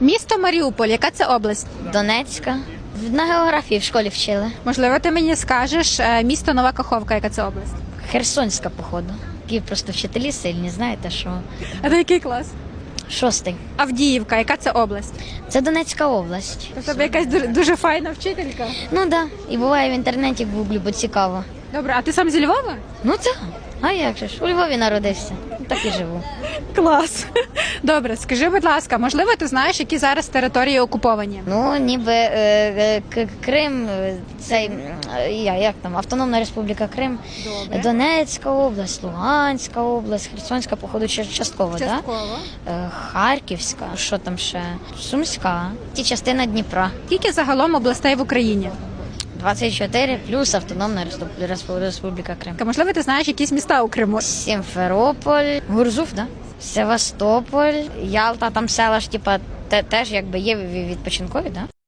Місто Маріуполь, яка це область? Донецька. На географії в школі вчили. Можливо, ти мені скажеш е, місто Нова Каховка, яка це область? Херсонська, походу. Які просто вчителі сильні, знаєте, що А на який клас? шостий. Авдіївка, яка це область? Це Донецька область. У тебе якась дуже, дуже файна вчителька. Ну да. І буває в інтернеті гуглю, бо цікаво. Добре, а ти сам зі Львова? Ну так. А як же ж? У Львові народився. Так і живу. Клас. Добре, скажи, будь ласка, можливо, ти знаєш, які зараз території окуповані? Ну, ніби е, е, К- Крим, е, цей е, я- як там, Автономна Республіка Крим, Добре. Донецька область, Луганська область, Херсонська, походу, ча- частково, так? Частково. Е, Харківська, що там ще? Сумська, ті частина Дніпра. Скільки загалом областей в Україні? 24 плюс Автономна Респу- Респу- Республіка Крим. Можливо, ти знаєш якісь міста у Криму? Сімферополь, Гурзуф, да? Севастополь, Ялта, там села ж, типа, теж якби є відпочинкові, да?